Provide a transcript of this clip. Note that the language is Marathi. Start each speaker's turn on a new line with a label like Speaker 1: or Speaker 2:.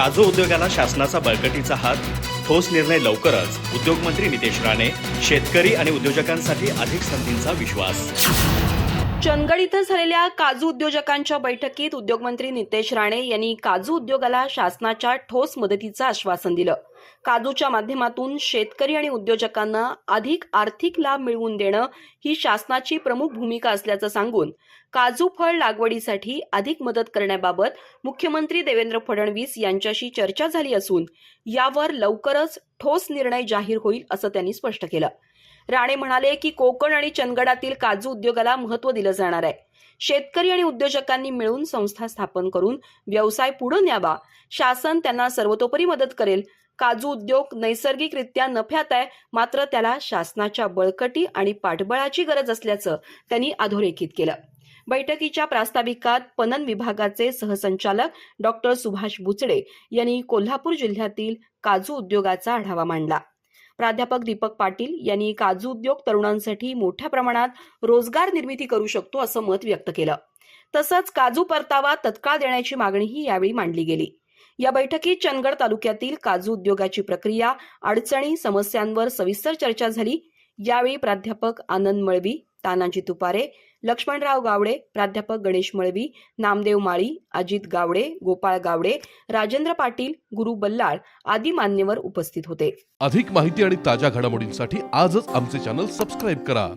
Speaker 1: काजू उद्योगाला शासनाचा बळकटीचा हात. ठोस निर्णय लवकरच. उद्योगमंत्री नितेश राणे शेतकरी आणि उद्योजकांसाठी अधिक संधींचा विश्वास.
Speaker 2: चंदगड इथं झालेल्या काजू उद्योजकांच्या बैठकीत उद्योगमंत्री नितेश राणे यांनी काजू उद्योगाला शासनाच्या ठोस मदतीचं आश्वासन दिलं. काजूच्या माध्यमातून शेतकरी आणि उद्योजकांना अधिक आर्थिक लाभ मिळवून देणं ही शासनाची प्रमुख भूमिका असल्याचं सांगून काजू फळ लागवडीसाठी अधिक मदत करण्याबाबत मुख्यमंत्री देवेंद्र फडणवीस यांच्याशी चर्चा झाली असून यावर लवकरच ठोस निर्णय जाहीर होईल असं त्यांनी स्पष्ट केलं. राणे म्हणाले की कोकण आणि चंदगडातील काजू उद्योगाला महत्त्व दिलं जाणार आहे. शेतकरी आणि उद्योजकांनी मिळून संस्था स्थापन करून व्यवसाय पुढे न्यावा. शासन त्यांना सर्वतोपरी मदत करेल काजू उद्योग नैसर्गिकरित्या नफ्यात आहे मात्र त्याला शासनाच्या बळकटी आणि पाठबळाची गरज असल्याचं त्यांनी अधोरेखित केलं. बैठकीच्या प्रास्ताविकात पणन विभागाचे सहसंचालक डॉक्टर सुभाष बुचडे यांनी कोल्हापूर जिल्ह्यातील काजू उद्योगाचा आढावा मांडला. प्राध्यापक दीपक पाटील यांनी काजू उद्योग तरुणांसाठी मोठ्या प्रमाणात रोजगार निर्मिती करू शकतो असं मत व्यक्त केलं. तसंच काजू परतावा तत्काळ देण्याची मागणीही यावेळी मांडली गेली. या बैठकीत चंदगड तालुक्यातील काजू उद्योगाची प्रक्रिया अडचणी समस्यांवर सविस्तर चर्चा झाली. यावेळी प्राध्यापक आनंद मळवी तानाजी तुपारे लक्ष्मणराव गावडे प्राध्यापक गणेश मळवी नामदेव माळी अजित गावडे गोपाळ गावडे राजेंद्र पाटील गुरु बल्लाळ आदी मान्यवर उपस्थित होते.
Speaker 3: अधिक माहिती आणि ताज्या घडामोडींसाठी आजच आमचे चॅनल सबस्क्राईब करा.